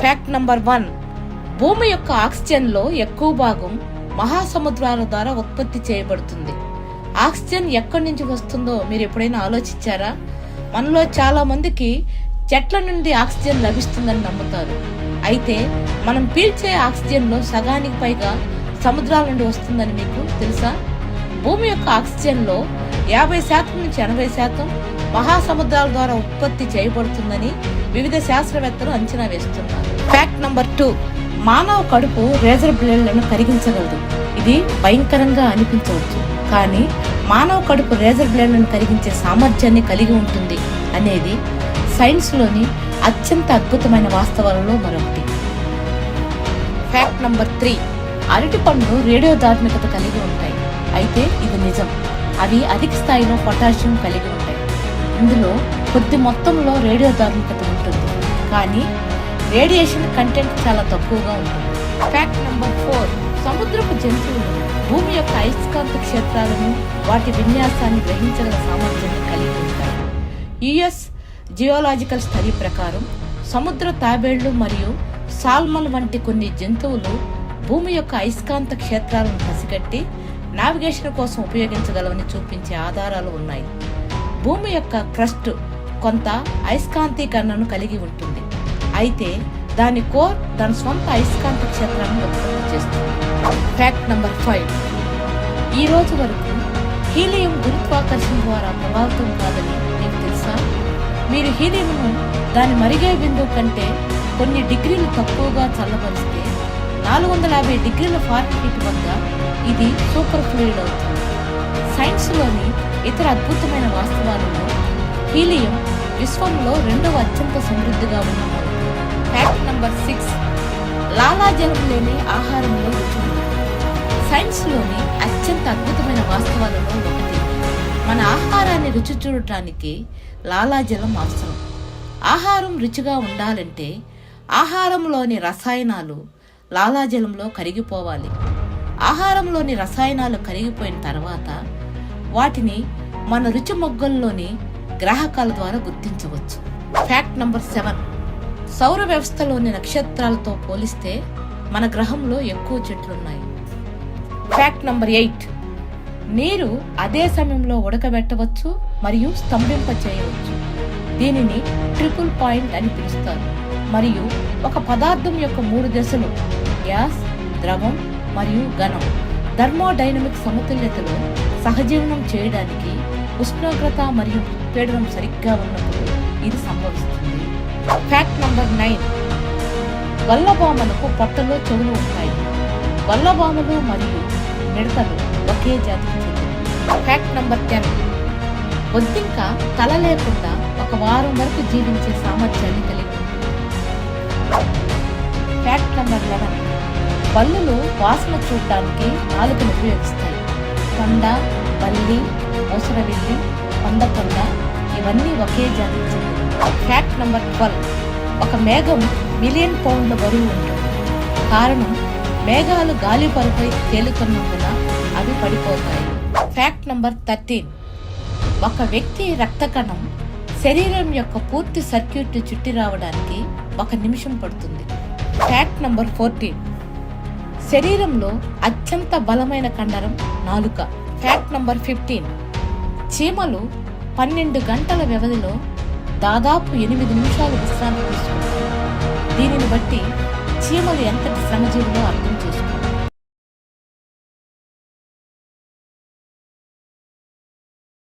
Fact number one భూమి యొక్క ఆక్సిజన్లో ఎక్కువ భాగం మహాసముద్రాల ద్వారా ఉత్పత్తి చేయబడుతుంది. ఆక్సిజన్ ఎక్కడి నుంచి వస్తుందో మీరు ఎప్పుడైనా ఆలోచించారా? మనలో చాలా మందికి చెట్ల నుండి ఆక్సిజన్ లభిస్తుందని నమ్ముతారు. అయితే మనం పీల్చే ఆక్సిజన్లో సగానికి పైగా సముద్రాల నుండి వస్తుందని మీకు తెలుసా? భూమి యొక్క ఆక్సిజన్లో యాభై శాతం నుంచి ఎనభై శాతం మహాసముద్రాల ద్వారా ఉత్పత్తి చేయబడుతుందని వివిధ శాస్త్రవేత్తలు అంచనా వేస్తున్నారు. ఫ్యాక్ట్ నంబర్ టూ మానవ కడుపు రేజర్ బ్లేడ్లను కరిగించగలదు. ఇది భయంకరంగా అనిపించవచ్చు. కానీ మానవ కడుపు రేజర్ బ్లేడ్లను కరిగించే సామర్థ్యాన్ని కలిగి ఉంటుంది అనేది సైన్స్లోని అత్యంత అద్భుతమైన వాస్తవాలలో మరొకటి. ఫ్యాక్ట్ నంబర్ త్రీ అరటి పండ్లు రేడియో ధార్మికత కలిగి ఉంటాయి. అయితే ఇది నిజం. అవి అధిక స్థాయిలో పొటాషియం కలిగి ఉంటాయి. ఇందులో కొద్ది మొత్తంలో రేడియో ధార్మికత ఉంటుంది. కానీ రేడియేషన్ కంటెంట్ చాలా తక్కువగా ఉంటుంది. ఫ్యాక్ట్ నెంబర్ ఫోర్ సముద్రపు జంతువులు భూమి యొక్క అయస్కాంత క్షేత్రాలను వాటి విన్యాసాన్ని గ్రహించగల సామర్థ్యాన్ని కలిగి ఉంటాయి. యుఎస్ జియోలాజికల్ స్టడీ ప్రకారం సముద్ర తాబేళ్ళు మరియు సాల్మన్ వంటి కొన్ని జంతువులు భూమి యొక్క అయస్కాంత క్షేత్రాలను పసిగట్టి నావిగేషన్ కోసం ఉపయోగించగలవని చూపించే ఆధారాలు ఉన్నాయి. భూమి యొక్క క్రస్ట్ కొంత అయస్కాంతీకరణను కలిగి ఉంటుంది. అయితే దాని కోర్ దాని స్వంత అయస్కాంత క్షేత్రాన్ని ఉత్పత్తి చేస్తుంది. ఫ్యాక్ట్ నంబర్ ఫైవ్ ఈ రోజు వరకు హీలియం గురుత్వాకర్షణ ద్వారా ప్రభావితం కాదని మీకు తెలుసా? మీరు హీలియంను దాని మరిగే బిందువు కంటే కొన్ని డిగ్రీలు తక్కువగా చల్లబరిస్తే నాలుగు వందల యాభై డిగ్రీల ఫారెన్హీట్ వద్ద ఇది సూపర్ ఫ్లూయిడ్ అవుతుంది. సైన్స్లోని ఇతర అద్భుతమైన వాస్తవాలలో హీలియం విశ్వంలో రెండవ అత్యంత సమృద్ధిగా ఉన్న ఫ్యాక్ట్ నంబర్ సిక్స్ లాలాజలం లేని ఆహారంలో రుచి సైన్స్లోని అత్యంత అద్భుతమైన వాస్తవాలలో ఒకటి. మన ఆహారాన్ని రుచి చూడటానికి లాలాజలం అవసరం. ఆహారం రుచిగా ఉండాలంటే ఆహారంలోని రసాయనాలు లాలాజలంలో కరిగిపోవాలి. ఆహారంలోని రసాయనాలు కరిగిపోయిన తర్వాత వాటిని మన రుచి మొగ్గల్లోని గ్రాహకాల ద్వారా గుర్తించవచ్చు. ఫ్యాక్ట్ నంబర్ సెవెన్ సౌర వ్యవస్థలోని నక్షత్రాలతో పోలిస్తే మన గ్రహంలో ఎక్కువ చెట్లున్నాయి. ఫ్యాక్ట్ నంబర్ ఎయిట్ నీరు అదే సమయంలో ఉడకబెట్టవచ్చు మరియు స్తంభింప చేయవచ్చు దీనిని ట్రిపుల్ పాయింట్ అని పిలుస్తారు. మరియు ఒక పదార్థం యొక్క మూడు దశలు గ్యాస్ ద్రవం మరియు ఘనం. థర్మోడైనమిక్ సమతుల్యతలో సహజీవనం చేయడానికి ఉష్ణోగ్రత మరియు పీడనం సరిగ్గా ఉన్నప్పుడు ఇది సంభవిస్తుంది. ఫ్యాక్ట్ నంబర్ నైన్ వల్లభామలకు పొట్టలో చెవులు ఉంటాయి. వల్లభామలు మరియు మిడతలు ఒకే జాతికి చెందినవి. ఫ్యాక్ట్ నంబర్ టెన్ బొద్దింక తల లేకుండా ఒక వారం వరకు జీవించే సామర్థ్యాన్ని కలిగి ఉంటుంది ఫ్యాక్ట్ నంబర్ లెవెన్ బల్లులు వాసన చూడటానికి నాలుకను ఉపయోగిస్తాయి. కొండ బల్లి ఊసరవెల్లి కొండ ఇవన్నీ ఒకే జాతికి చెందినవి ఫ్యాక్ట్ నంబర్ ట్వెల్వ్ ఒక మేఘం మిలియన్ పౌండ్ల బరువు ఉంటుంది. కారణం మేఘాలు గాలి పరుపై తేలుతున్నందున అవి పడిపోతాయి. ఫ్యాక్ట్ నంబర్ థర్టీన్ ఒక వ్యక్తి రక్త కణం శరీరం యొక్క పూర్తి సర్క్యూట్ చుట్టి రావడానికి ఒక నిమిషం పడుతుంది. ఫ్యాక్ట్ నంబర్ ఫోర్టీన్ శరీరంలో అత్యంత బలమైన కండరం నాలుక. ఫ్యాక్ట్ నంబర్ ఫిఫ్టీన్ చీమలు పన్నెండు గంటల వ్యవధిలో దాదాపు ఎనిమిది నిమిషాలు విశ్రాంతి తీసుకుంటాయి. దీనిని బట్టి చీమలు ఎంతటి శ్రమజీవిలో అర్థం చేసుకోవచ్చు.